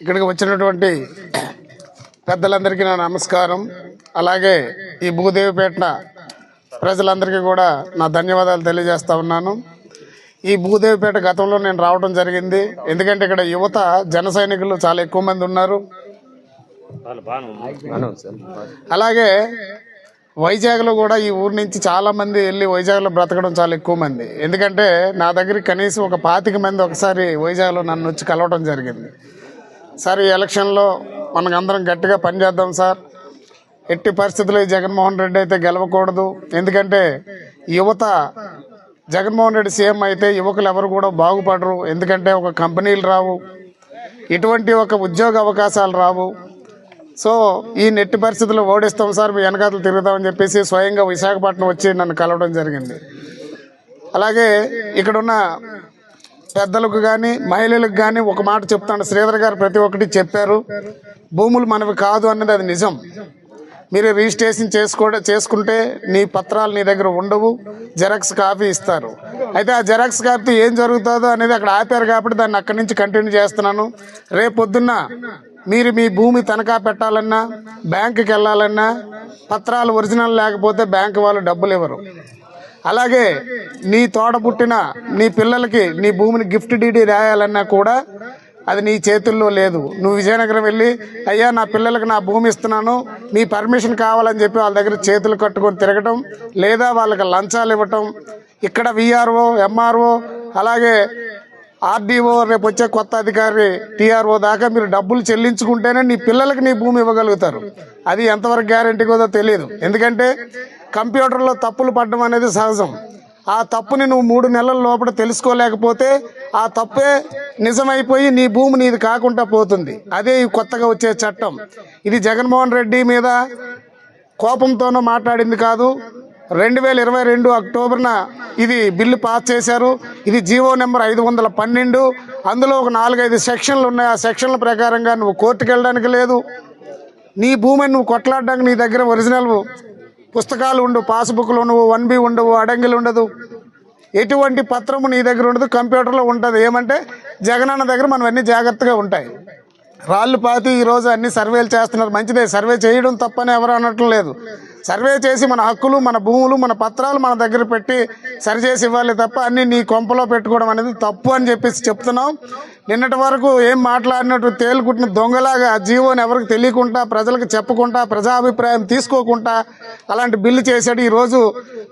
ఇక్కడికి వచ్చినటువంటి పెద్దలందరికీ నా నమస్కారం. అలాగే ఈ భూదేవిపేట ప్రజలందరికీ కూడా నా ధన్యవాదాలు తెలియజేస్తా ఉన్నాను. ఈ భూదేవిపేట గతంలో నేను రావడం జరిగింది. ఎందుకంటే ఇక్కడ యువత జన సైనికులు చాలా ఎక్కువ మంది ఉన్నారు. అలాగే వైజాగ్లో కూడా ఈ ఊరు నుంచి చాలామంది వెళ్ళి వైజాగ్లో బ్రతకడం చాలా ఎక్కువ మంది. ఎందుకంటే నా దగ్గరికి కనీసం ఒక పాతిక మంది ఒకసారి వైజాగ్లో నన్ను వచ్చి కలవడం జరిగింది. సార్ ఈ ఎలక్షన్లో మనకందరం గట్టిగా పనిచేద్దాం సార్. ఎట్టి పరిస్థితుల్లో ఈ జగన్మోహన్ రెడ్డి అయితే గెలవకూడదు. ఎందుకంటే యువత జగన్మోహన్ రెడ్డి సీఎం అయితే యువకులు ఎవరు కూడా బాగుపడరు. ఎందుకంటే ఒక కంపెనీలు రావు. ఇటువంటి ఒక ఉద్యోగ అవకాశాలు రావు. సో ఈ నెట్టి పరిస్థితుల్లో ఓడిస్తాం సార్ మీ వెనకాతలు తిరుగుతామని చెప్పేసి స్వయంగా విశాఖపట్నం వచ్చి నన్ను కలవడం జరిగింది. అలాగే ఇక్కడున్న పెద్దలకు కానీ మహిళలకు కానీ ఒక మాట చెప్తాను. శ్రీధర్ గారు ప్రతి ఒక్కటి చెప్పారు. భూములు మనవి కాదు అన్నది అది నిజం. మీరు రిజిస్ట్రేషన్ చేసుకో చేసుకుంటే నీ పత్రాలు నీ దగ్గర ఉండవు. జెరాక్స్ కాపీ ఇస్తారు. అయితే ఆ జెరాక్స్ కాపీ ఏం జరుగుతుందో అనేది అక్కడ ఆపారు కాబట్టి దాన్ని అక్కడి నుంచి కంటిన్యూ చేస్తున్నాను. రేపు పొద్దున్న మీరు మీ భూమి తనఖా పెట్టాలన్నా బ్యాంకుకి వెళ్ళాలన్నా పత్రాలు ఒరిజినల్ లేకపోతే బ్యాంకు వాళ్ళు డబ్బులు ఇవ్వరు. అలాగే నీ తోట పుట్టిన నీ పిల్లలకి నీ భూమిని గిఫ్ట్ డీడీ రాయాలన్నా కూడా అది నీ చేతుల్లో లేదు. నువ్వు విజయనగరం వెళ్ళి అయ్యా నా పిల్లలకు నా భూమి ఇస్తున్నాను మీ పర్మిషన్ కావాలని చెప్పి వాళ్ళ దగ్గర చేతులు కట్టుకొని తిరగటం లేదా వాళ్ళకి లంచాలు ఇవ్వటం ఇక్కడ విఆర్ఓ ఎంఆర్ఓ అలాగే ఆర్డీఓ రేపు వచ్చే కొత్త అధికారి టీఆర్ఓ దాకా మీరు డబ్బులు చెల్లించుకుంటేనే నీ పిల్లలకి నీ భూమి ఇవ్వగలుగుతారు. అది ఎంతవరకు గ్యారంటీ కూడా తెలియదు. ఎందుకంటే కంప్యూటర్లో తప్పులు పడడం అనేది సహజం. ఆ తప్పుని నువ్వు మూడు నెలల లోపల తెలుసుకోలేకపోతే ఆ తప్పే నిజమైపోయి నీ భూమి నీది కాకుండా పోతుంది. అదే ఈ కొత్తగా వచ్చే చట్టం. ఇది జగన్మోహన్ రెడ్డి మీద కోపంతోనో మాట్లాడింది కాదు. రెండు వేల ఇరవై రెండు అక్టోబర్న ఇది బిల్లు పాస్ చేశారు. ఇది జీవో నెంబర్ ఐదు వందల పన్నెండు. అందులో ఒక నాలుగైదు సెక్షన్లు ఉన్నాయి. ఆ సెక్షన్ల ప్రకారంగా నువ్వు కోర్టుకు వెళ్ళడానికి లేదు. నీ భూమిని నువ్వు కొట్లాడడానికి నీ దగ్గర ఒరిజినల్ పుస్తకాలు ఉండవు పాస్బుక్లు ఉండవు వన్ బి ఉండవు అడంగిలు ఉండదు. ఎటువంటి పత్రము నీ దగ్గర ఉండదు కంప్యూటర్లో ఉంటుంది. ఏమంటే జగనన్న దగ్గర మనం అన్నీ జాగ్రత్తగా ఉంటాయి. రాళ్ళు పాతి ఈరోజు అన్ని సర్వేలు చేస్తున్నారు. మంచిదే సర్వే చేయడం తప్పని ఎవరు అనటం లేదు. సర్వే చేసి మన హక్కులు మన భూములు మన పత్రాలు మన దగ్గర పెట్టి సరిచేసి ఇవ్వాలి తప్ప అన్ని నీ కొంపలో పెట్టుకోవడం అనేది తప్పు అని చెప్పేసి చెప్తున్నాం. నిన్నటి వరకు ఏం మాట్లాడినట్టు తేలుకుంటున్న దొంగలాగా జీవోని ఎవరికి తెలియకుండా ప్రజలకు చెప్పకుండా ప్రజాభిప్రాయం తీసుకోకుండా అలాంటి బిల్లు చేశాడు. ఈరోజు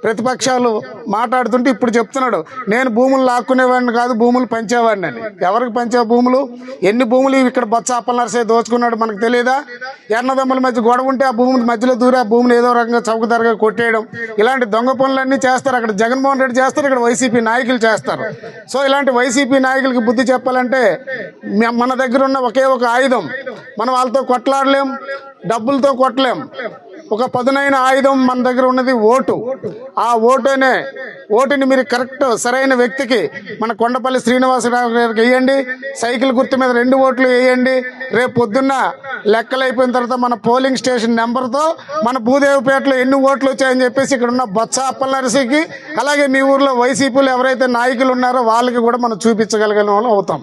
ప్రతిపక్షాలు మాట్లాడుతుంటే ఇప్పుడు చెప్తున్నాడు నేను భూములు లాక్కునేవాడిని కాదు భూములు పంచేవాడిని అని. ఎవరికి పంచే భూములు? ఎన్ని భూములు ఇక్కడ బొత్స అప్పలనరసే దోచుకున్నాడు మనకు తెలియదా? ఎన్నదమ్ముల మధ్య గొడవ ఉంటే ఆ భూములు మధ్యలో దూరి ఆ భూములు ఏదో రకంగా చౌకధరగా కొట్టేయడం. ఇలాంటి దొంగ పనులన్నీ చేస్తారు. అక్కడ జగన్మోహన్ రెడ్డి చేస్తారు ఇక్కడ వైసీపీ నాయకులు చేస్తారు. సో ఇలాంటి వైసీపీ నాయకులకి బుద్ధి చెప్పాలంటే మన దగ్గర ఉన్న ఒకే ఒక ఆయుధం. మనం వాళ్ళతో కొట్లాడలేం డబ్బులతో కొట్టలేం. ఒక పదునైన ఆయుధం మన దగ్గర ఉన్నది ఓటు. ఆ ఓటునే ఓటుని మీరు కరెక్ట్ సరైన వ్యక్తికి మన కొండపల్లి శ్రీనివాసరావు గారికి వేయండి. సైకిల్ గుర్తు మీద రెండు ఓట్లు వేయండి. రేపు పొద్దున్న లెక్కలు అయిపోయిన తర్వాత మన పోలింగ్ స్టేషన్ నెంబర్తో మన భూదేవిపేటలో ఎన్ని ఓట్లు వచ్చాయని చెప్పేసి ఇక్కడ ఉన్న బొత్స అప్పలనరసికి అలాగే మీ ఊర్లో వైసీపీలో ఎవరైతే నాయకులు ఉన్నారో వాళ్ళకి కూడా మనం చూపించగలిగిన వాళ్ళం అవుతాం.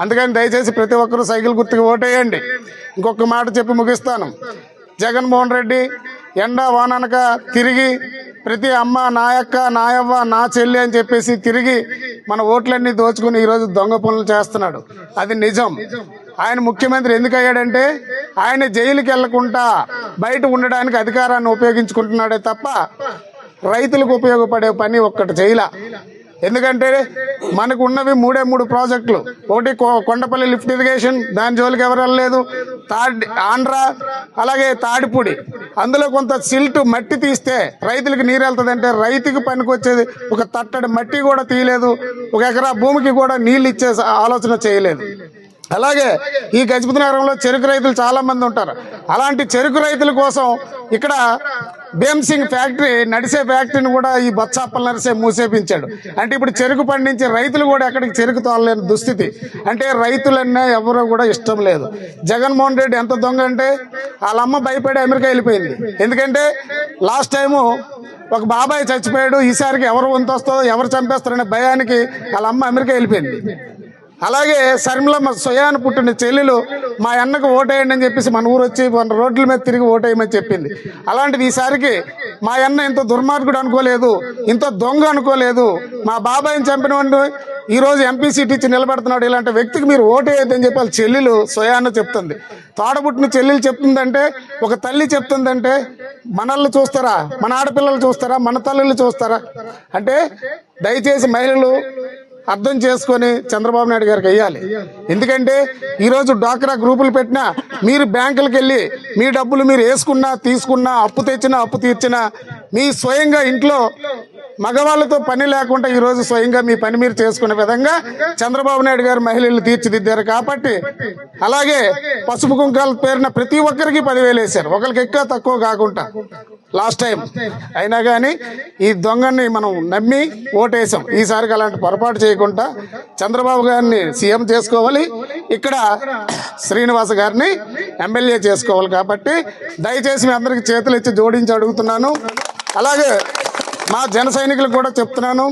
అందుకని దయచేసి ప్రతి ఒక్కరూ సైకిల్ గుర్తుకు ఓటేయండి. ఇంకొక మాట చెప్పి ముగిస్తాను. జగన్మోహన్ రెడ్డి ఎండా వాననక తిరిగి ప్రతి అమ్మ నా యొక్క నాయవ్వ నా చెల్లి అని చెప్పేసి తిరిగి మన ఓట్లన్నీ దోచుకుని ఈరోజు దొంగ పనులు చేస్తున్నాడు. అది నిజం. ఆయన ముఖ్యమంత్రి ఎందుకు అయ్యాడంటే ఆయన జైలుకి వెళ్ళకుండా బయట ఉండడానికి అధికారాన్ని ఉపయోగించుకుంటున్నాడే తప్ప రైతులకు ఉపయోగపడే పని ఒక్కటి చేయలా. ఎందుకంటే మనకు ఉన్నవి మూడే మూడు ప్రాజెక్టులు. ఒకటి కొ- కొండపల్లి లిఫ్ట్ ఇరిగేషన్ దాని జోలికి ఎవరు వెళ్ళలేదు. తాడి ఆంధ్ర అలాగే తాడిపూడి. అందులో కొంత సిల్ట్ మట్టి తీస్తే రైతులకు నీరు వెళ్తుందంటే రైతుకి పనికొచ్చేది ఒక తట్టడి మట్టి కూడా తీయలేదు. ఒక ఎకరా భూమికి కూడా నీళ్ళు ఇచ్చే ఆలోచన చేయలేదు. అలాగే ఈ గజపతి నగరంలో చెరుకు రైతులు చాలా మంది ఉంటారు. అలాంటి చెరుకు రైతుల కోసం ఇక్కడ భీమ్సింగ్ ఫ్యాక్టరీ నడిసే ఫ్యాక్టరీని కూడా ఈ బొత్సాపల్ నడిసే మూసేపించాడు. అంటే ఇప్పుడు చెరుకు పండించే రైతులు కూడా ఎక్కడికి చెరుకు తోలలేని దుస్థితి. అంటే రైతులన్నా ఎవరూ కూడా ఇష్టం లేదు. జగన్మోహన్ రెడ్డి ఎంత దొంగ అంటే వాళ్ళ అమ్మ భయపడి అమెరికా వెళ్ళిపోయింది. ఎందుకంటే లాస్ట్ టైము ఒక బాబాయ్ చచ్చిపోయాడు. ఈసారికి ఎవరు వంతొస్తుందో ఎవరు చంపేస్తారనే భయానికి వాళ్ళ అమ్మ అమెరికా వెళ్ళిపోయింది. అలాగే శర్మిలమ్మ స్వయాన పుట్టిన చెల్లెలు మా అన్నకు ఓటేయండి అని చెప్పేసి మన ఊరు వచ్చి మన రోడ్ల మీద తిరిగి ఓటేయమని చెప్పింది. అలాంటిది ఈసారికి మా అన్న ఇంత దుర్మార్గుడు అనుకోలేదు ఇంత దొంగ అనుకోలేదు. మా బాబాయిని చంపిన ఈరోజు ఈ రోజు ఎంపీ సీట్ ఇచ్చి నిలబెడుతున్నాడు. ఇలాంటి వ్యక్తికి మీరు ఓటేయద్దని చెప్పి వాళ్ళ చెల్లెలు స్వయాన చెప్తుంది. తోడబుట్టిన చెల్లెలు చెప్తుందంటే ఒక తల్లి చెప్తుందంటే మనల్ని చూస్తారా? మన ఆడపిల్లలు చూస్తారా? మన తల్లులు చూస్తారా? అంటే దయచేసి మహిళలు అర్థం చేసుకొని చంద్రబాబు నాయుడు గారికి వెయ్యాలి. ఎందుకంటే ఈరోజు డ్వాక్రా గ్రూపులు పెట్టినా మీరు బ్యాంకులకు వెళ్ళి మీ డబ్బులు మీరు వేసుకున్నా తీసుకున్నా అప్పు తెచ్చినా అప్పు తీర్చినా మీ స్వయంగా ఇంట్లో మగవాళ్ళతో పని లేకుండా ఈరోజు స్వయంగా మీ పని మీరు చేసుకునే విధంగా చంద్రబాబు నాయుడు గారు మహిళలు తీర్చిదిద్దారు కాబట్టి అలాగే పసుపు కుంకాల పేరున ప్రతి ఒక్కరికి పదివేలు వేశారు. ఒకరికి ఎక్కువ తక్కువ కాకుండా. లాస్ట్ టైం అయినా కానీ ఈ దొంగని మనం నమ్మి ఓటేసాం. ఈసారికి అలాంటి పొరపాటు చేయకుండా చంద్రబాబు గారిని సీఎం చేసుకోవాలి. ఇక్కడ శ్రీనివాస గారిని ఎమ్మెల్యే చేసుకోవాలి కాబట్టి దయచేసి మీ అందరికి చేతులు ఇచ్చి జోడించి అడుగుతున్నాను. అలాగే మా జన సైనికులకు కూడా చెప్తున్నాను.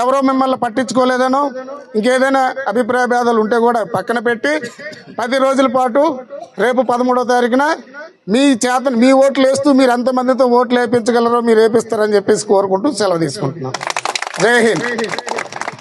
ఎవరో మిమ్మల్ని పట్టించుకోలేదనో ఇంకేదైనా అభిప్రాయ భేదాలు ఉంటే కూడా పక్కన పెట్టి పది రోజుల పాటు రేపు పదమూడో తారీఖున మీ చేత మీ ఓట్లు వేస్తూ మీరు ఎంతమందితో ఓట్లు వేయించగలరో మీరు వేపిస్తారని చెప్పేసి కోరుకుంటూ సెలవు తీసుకుంటున్నాం. జై హింద్.